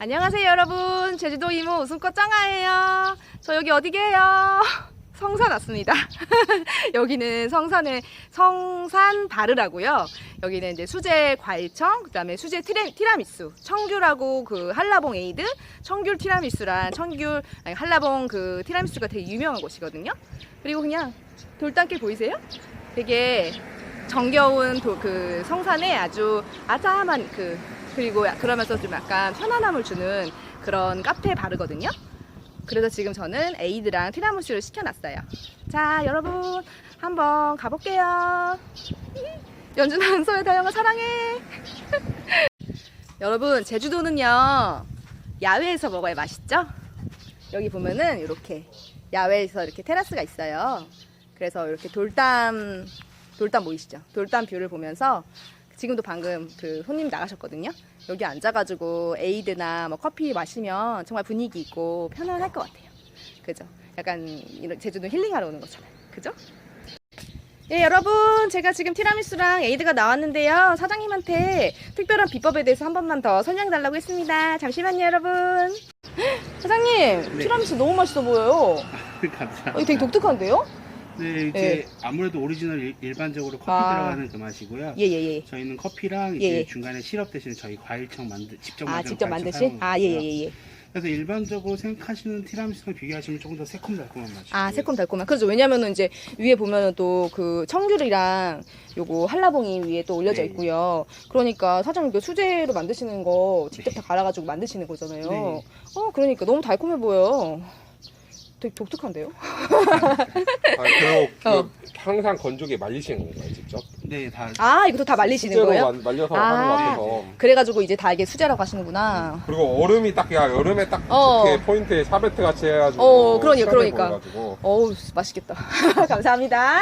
안녕하세요 여러분. 제주도 이모 웃음꽃 짱아예요. 저 여기 어디게요? 성산 왔습니다. 여기는 성산의 성산 바르라고요. 여기는 이제 수제 과일청 그 다음에 수제 티레, 티라미수 청귤하고 그 한라봉 에이드. 청귤 티라미수랑 청귤 아니 한라봉 그 티라미수가 되게 유명한 곳이거든요. 그리고 그냥 돌담길 보이세요? 되게 정겨운 도, 그 성산에 아주 아담한 그 그리고 그러면서 좀 약간 편안함을 주는 그런 카페 바르거든요. 그래서 지금 저는 에이드랑 티라미수를 시켜놨어요. 자, 여러분 한번 가볼게요. 연준아, 은서의 다영아 사랑해. 여러분 제주도는요 야외에서 먹어야 맛있죠? 여기 보면은 이렇게 야외에서 이렇게 테라스가 있어요. 그래서 이렇게 돌담 돌담 보이시죠? 돌담 뷰를 보면서 지금도 방금 그 손님 나가셨거든요. 여기 앉아가지고 에이드나 뭐 커피 마시면 정말 분위기 있고 편안할 것 같아요. 그죠? 약간 이런 제주도 힐링하러 오는 것처럼. 그죠? 예, 여러분. 제가 지금 티라미수랑 에이드가 나왔는데요. 사장님한테 특별한 비법에 대해서 한 번만 더 설명해 달라고 했습니다. 잠시만요, 여러분. 사장님, 네. 티라미수 너무 맛있어 보여요. 감사합니다. 어, 이거 되게 독특한데요? 네, 이제 아무래도 오리지널 일, 일반적으로 커피 아. 들어가는 그 맛이고요. 예, 예, 예. 저희는 커피랑 예, 이제 예. 중간에 시럽 대신 저희 과일청 만드 직접 아, 만든 직접 만드신? 아, 예, 있고요. 예, 예. 그래서 일반적으로 생각하시는 티라미수랑 비교하시면 조금 더 새콤달콤한 맛이. 아, 새콤달콤한. 그렇죠. 왜냐면은 이제 위에 보면은 또 그 청귤이랑 요거 한라봉이 위에 또 올려져 네. 있고요. 그러니까 사장님 그 수제로 만드시는 거 직접 다 갈아가지고 만드시는 거잖아요. 네. 어, 그러니까 너무 달콤해 보여. 되게 독특한데요? 아, 그리고 그 어. 항상 건조기에 말리시는 건가요, 직접? 네, 다 아, 이것도 다 말리시는 거예요? 만- 말려서 아. 하는 것 같아서. 그래가지고 이제 다 이게 수제라고 하시는구나. 그리고 얼음이 딱, 야, 여름에 딱 어. 이렇게 포인트에 샤베트 같이 해가지고. 어, 그러니까, 그러니까. 어우, 맛있겠다. 감사합니다.